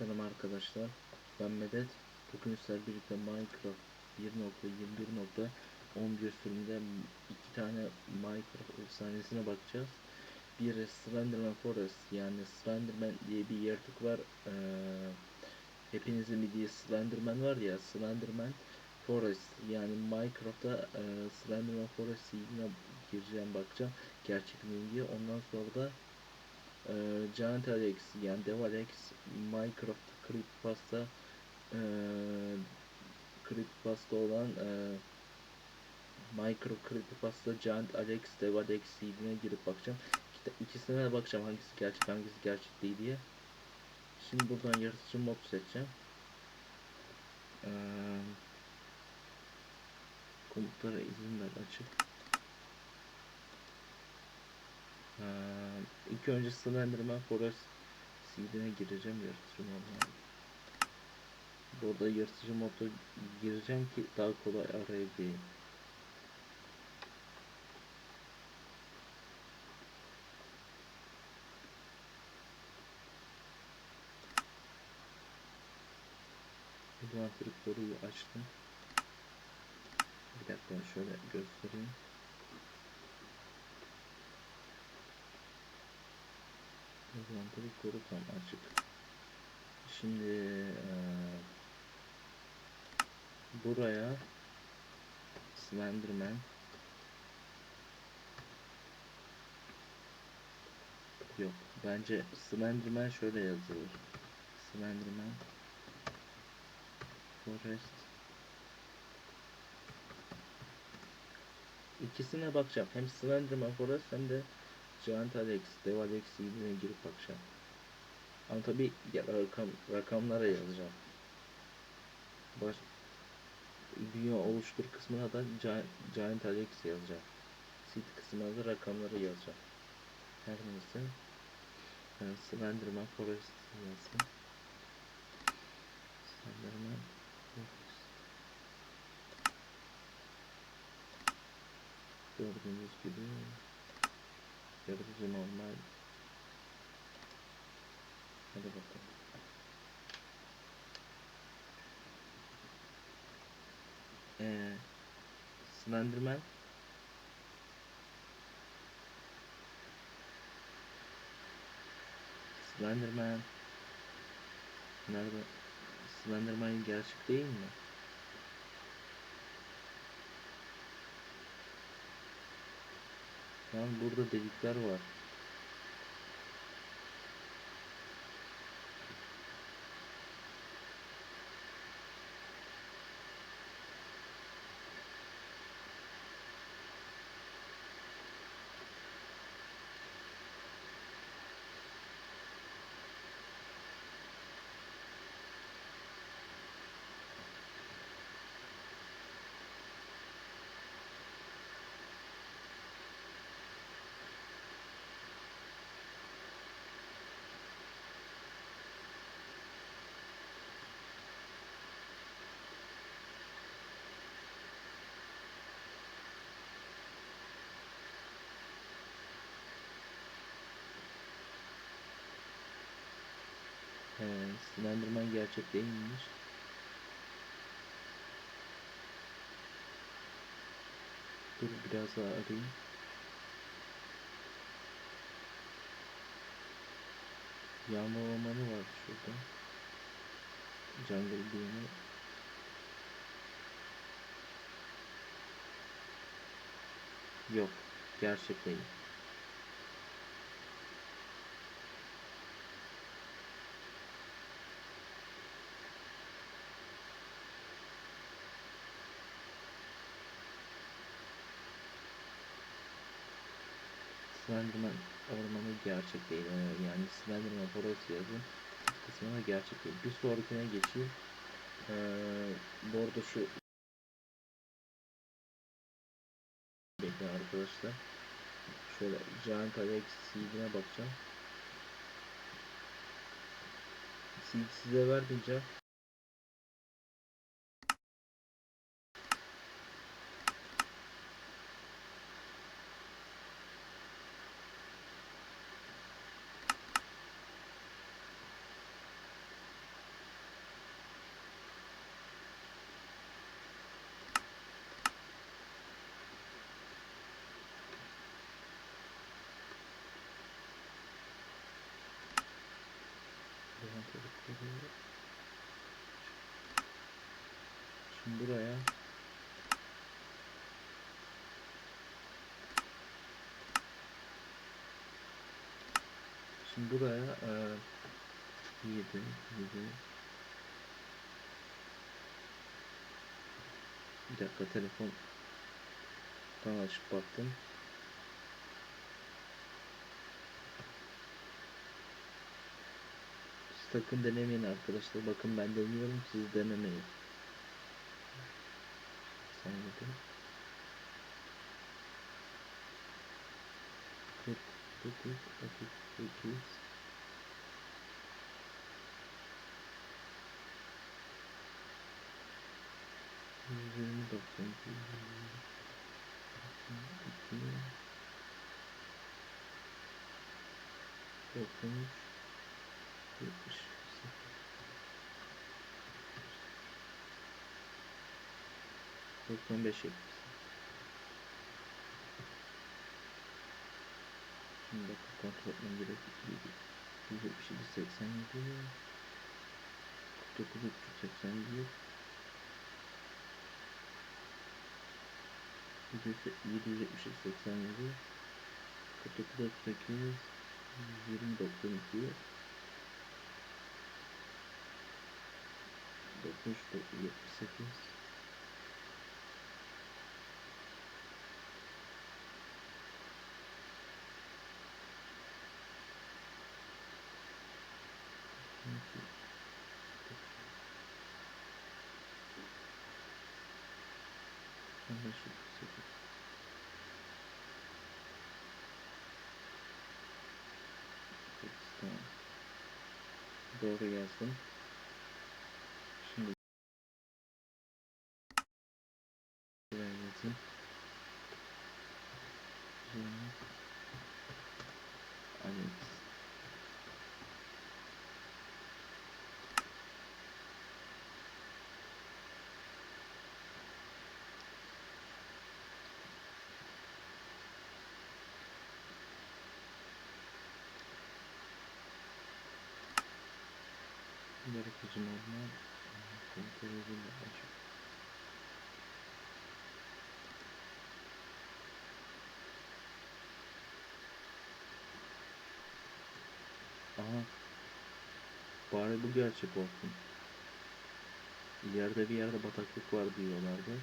Selam arkadaşlar. Ben Medet. Bugün sizlerle birlikte Minecraft 1.21.11 sürümünde iki tane Minecraft efsanesine bakacağız. Biri Slenderman Forest yani Slenderman diye bir yaratık var. Ee, hepinizin bildiği Slenderman var ya Slenderman Forest yani Minecraft'ta e, Slenderman Forest seedine gireceğim bakacağım gerçek diye. Ondan sonra da e, Giant Alex yani Dev Alex Minecraft Creepypasta e, Creepypasta olan e, Minecraft Creepypasta Giant Alex Dev Alex seedine girip bakacağım. İki, ikisine de bakacağım hangisi gerçek hangisi gerçek değil diye. Şimdi buradan yaratıcı mod seçeceğim. Ee, komutlara izin ver açık. Ee, ilk önce Slenderman Forest seedine gireceğim yaratıcı moduna. Burada yaratıcı moda gireceğim ki daha kolay arayabileyim. Envanteri koruyu açtım. Bir dakika şöyle göstereyim. Envanteri koru tam açık. Şimdi eee, buraya Slenderman. Yok bence Slenderman şöyle yazılır. Slenderman Forest. İkisine bakacağım. Hem Slenderman Forest hem de Giant Alex, Dev Alex ilgine girip bakacağım ama tabi rakam, rakamlara yazacağım Baş, dünya oluştur kısmına da Giant, Alex yazacağım. Seed kısmına da rakamları yazacağım. Her neyse. Yani Slenderman Forest yazsın. Slenderman Forest. Gördüğünüz gibi yaratıcı normal. Hadi bakalım. Ee, Slenderman Slenderman Nerede? Slenderman gerçek değil mi? Lan burada delikler var. Slenderman gerçek değilmiş. Dur biraz daha arayayım. Yağmur ormanı var şurada. Jungle Bean'i. Yok. Gerçek değil. Slenderman ormanı gerçek değil. Ee, Yani Slenderman Forest yazın kısmına gerçek değil. Bir sonrakine geçeyim. Ee, bu arada şu bekle arkadaşlar. Şöyle Giant Alex seed'ine bakacağım. Seed size vermeyeceğim. Şimdi buraya. Şimdi buraya e, 7 7 Bir dakika telefon. Tam açıp baktım. Sakın denemeyin arkadaşlar. Bakın ben deniyorum siz denemeyin. Sen bakın. 49 38 120 92 92 93 70 95 70 Şimdi bakın kontrol etmem gerek 177 87 49 381 770 87 49 38 20 92 60 78 Anlaşıldı. Tamam. Doğru yazdım. Şimdi buraya yazayım. Zeynep Alex Yaratıcı normal kontrol edilir açık. Aha. Bari bu gerçek olsun. İleride bir yerde bataklık var diyorlardı.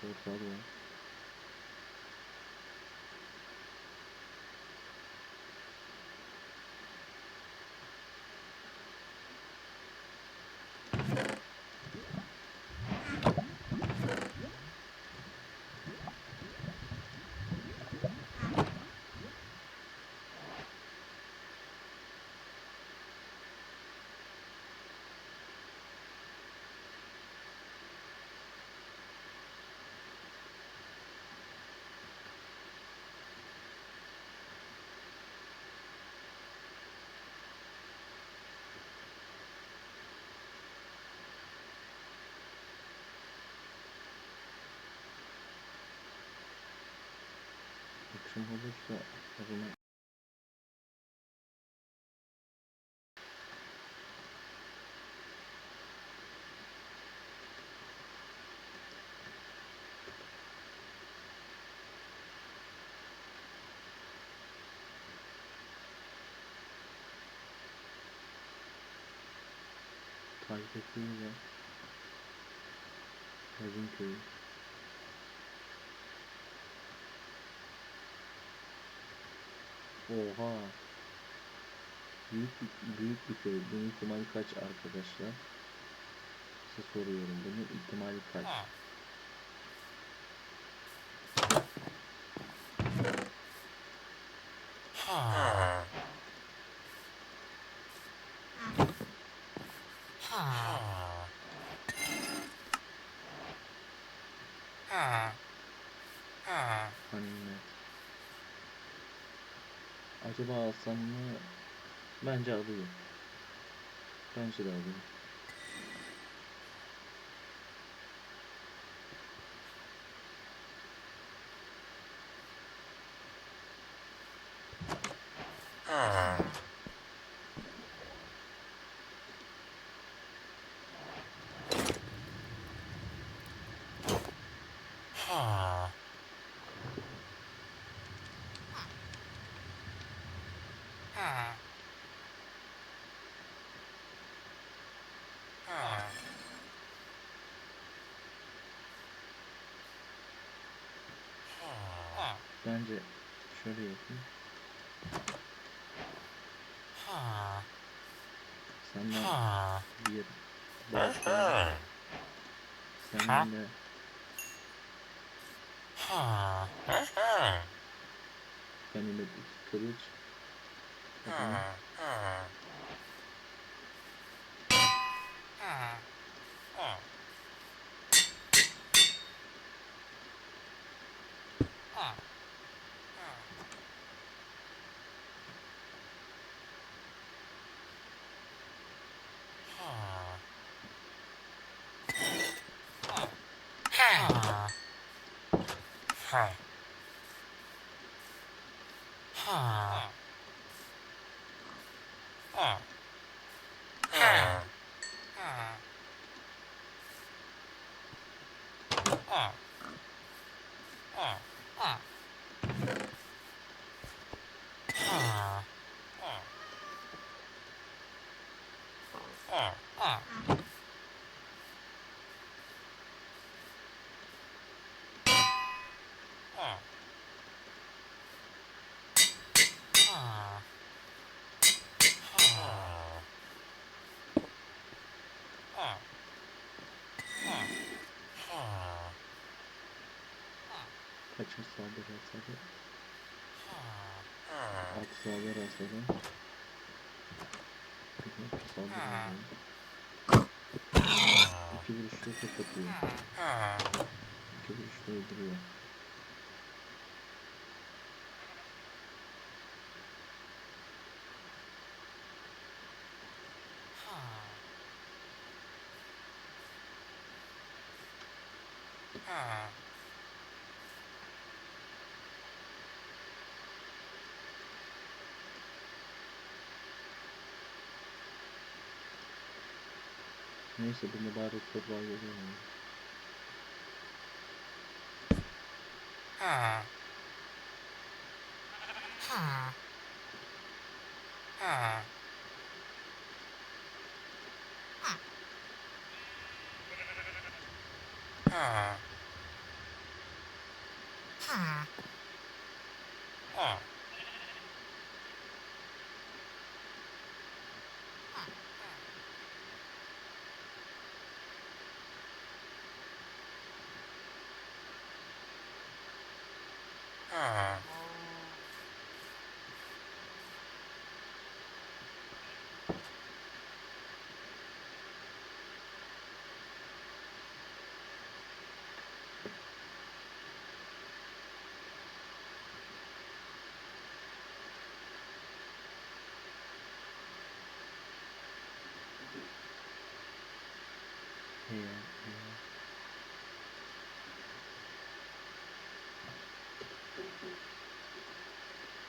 Şunu kırıp portal not never mind targeting having Oha. Büyük bir, büyük bir sayı. Bunun ihtimali kaç arkadaşlar? Size soruyorum. Bunun ihtimali kaç? Ah. Acaba alsam mı? Bence alayım. Bence de alayım. Bence şöyle yapayım. Senden bir balta. Senden de ganimet iki kılıç. Tamam. Ah. Saldırı hasarı? Alt saldırı hasarı. Güzel saldırı hasarı. İki vuruşta tek atıyor. İki vuruşta öldürüyor. Neyse bunu bari kurbağa görüyorum. Ah.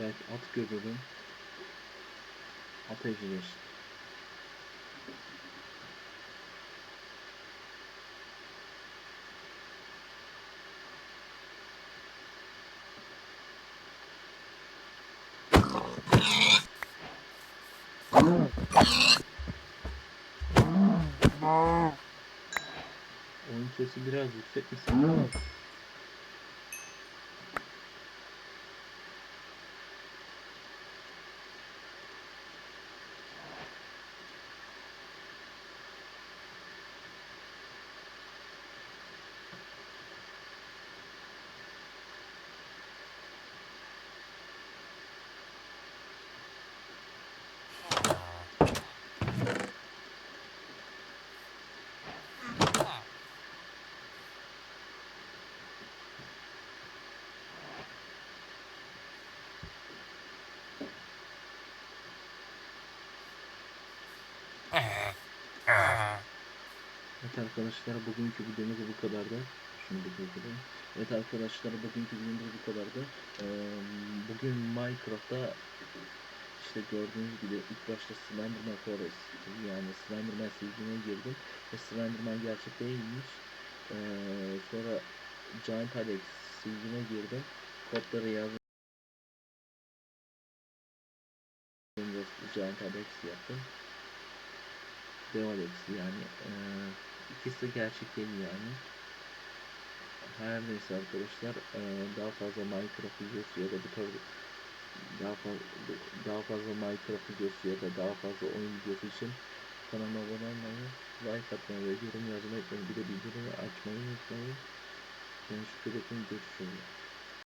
Belki at görürüm. At ezilir. Oyun sesi biraz yüksek mi sanırım? Evet arkadaşlar bugünkü videomuz bu kadardı. Şunu bir durdurayım. Evet arkadaşlar bugünkü videomuz bu kadardı. Ee, bugün Minecraft'ta işte gördüğünüz gibi ilk başta Slenderman Forest yani Slenderman sildiğine girdim ve Slenderman gerçek değilmiş. Ee, sonra Giant Alex sildiğine girdim. Kodları yazdım. Giant Alex yaptım. Dev Alex yani. Ee, ikisi de gerçek değil yani. Her neyse arkadaşlar ee, daha fazla Minecraft videosu ya da bu tarz daha fazla daha fazla Minecraft videosu ya da daha fazla oyun videosu için kanalıma abone olmayı, like atmayı ve yorum yazmayı. Bir de bildirimi açmayı unutmayın. Kendinize dikkat edin. Görüşürüz.